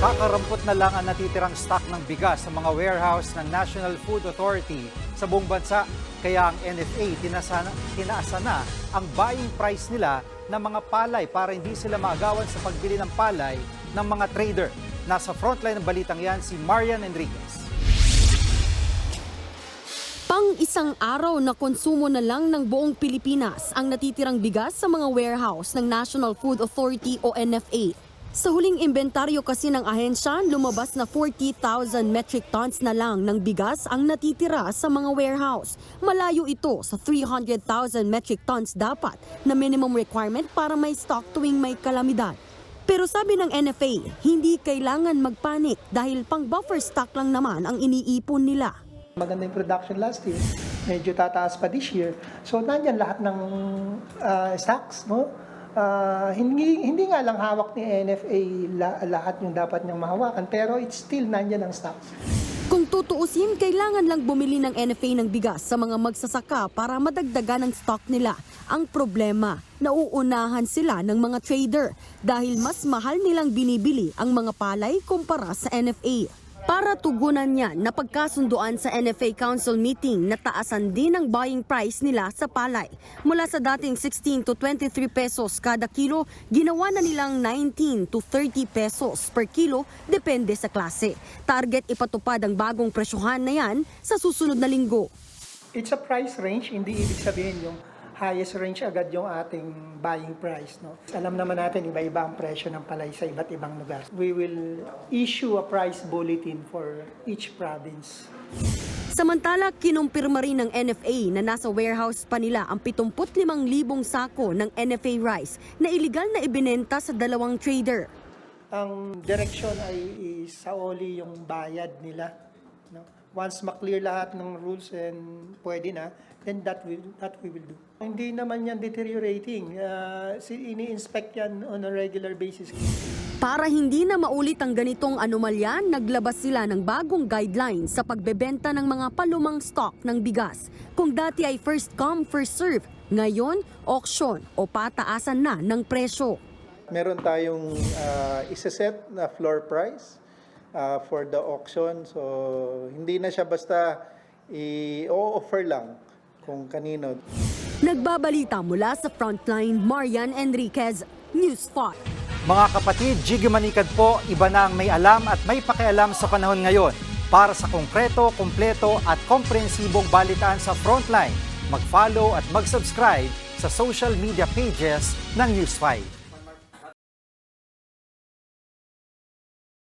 Kakarampot na lang ang natitirang stock ng bigas sa mga warehouse ng National Food Authority sa buong bansa. Kaya ang NFA tinasa, tinaasa na ang buying price nila ng mga palay para hindi sila maagawan sa pagbili ng palay ng mga trader. Nasa frontline ng balitang yan si Marian Enriquez. Pang isang araw na konsumo na lang ng buong Pilipinas ang natitirang bigas sa mga warehouse ng National Food Authority o NFA. Sa huling inventaryo kasi ng ahensya, lumabas na 40,000 metric tons na lang ng bigas ang natitira sa mga warehouse. Malayo ito sa 300,000 metric tons dapat na minimum requirement para may stock tuwing may kalamidad. Pero sabi ng NFA, hindi kailangan magpanik dahil pang buffer stock lang naman ang iniipon nila. Maganda yung production last year. Medyo tataas pa this year. So, nandyan lahat ng ah, stocks, no? Ah, hindi, hindi nga lang hawak ni NFA la- lahat yung dapat niyang mahawakan, pero it's still nandyan ang stocks. Kung tutuusin, kailangan lang bumili ng NFA ng bigas sa mga magsasaka para madagdagan ang stock nila. Ang problema, nauunahan sila ng mga trader dahil mas mahal nilang binibili ang mga palay kumpara sa NFA. Para tugunan niyan, napagkasunduan sa NFA Council meeting na taasan din ang buying price nila sa palay. Mula sa dating 16 to 23 pesos kada kilo, ginawa na nilang 19 to 30 pesos per kilo depende sa klase. Target ipatupad ang bagong presyohan na yan sa susunod na linggo. It's a price range, hindi ibig sabihin yung highest range agad yung ating buying price. No? Alam naman natin, iba-iba ang presyo ng palay sa iba't ibang lugar. We will issue a price bulletin for each province. Samantala, kinumpirma rin ng NFA na nasa warehouse pa nila ang 75,000 sako ng NFA rice na iligal na ibinenta sa dalawang trader. Ang direksyon ay sa oli yung bayad nila. No? Once maklear lahat ng rules and pwede na, then that will that we will do. Hindi naman yan deteriorating. Uh, si ini-inspect yan on a regular basis. Para hindi na maulit ang ganitong anomalya, naglabas sila ng bagong guidelines sa pagbebenta ng mga palumang stock ng bigas. Kung dati ay first come, first serve, ngayon, auction o pataasan na ng presyo. meron tayong uh, isa-set na floor price uh, for the auction. So, hindi na siya basta i-offer lang kung kanino. Nagbabalita mula sa frontline, Marian Enriquez, News 5. Mga kapatid, Jiggy Manikad po, iba na ang may alam at may pakialam sa panahon ngayon. Para sa konkreto, kumpleto at komprehensibong balitaan sa Frontline, mag-follow at mag-subscribe sa social media pages ng News 5.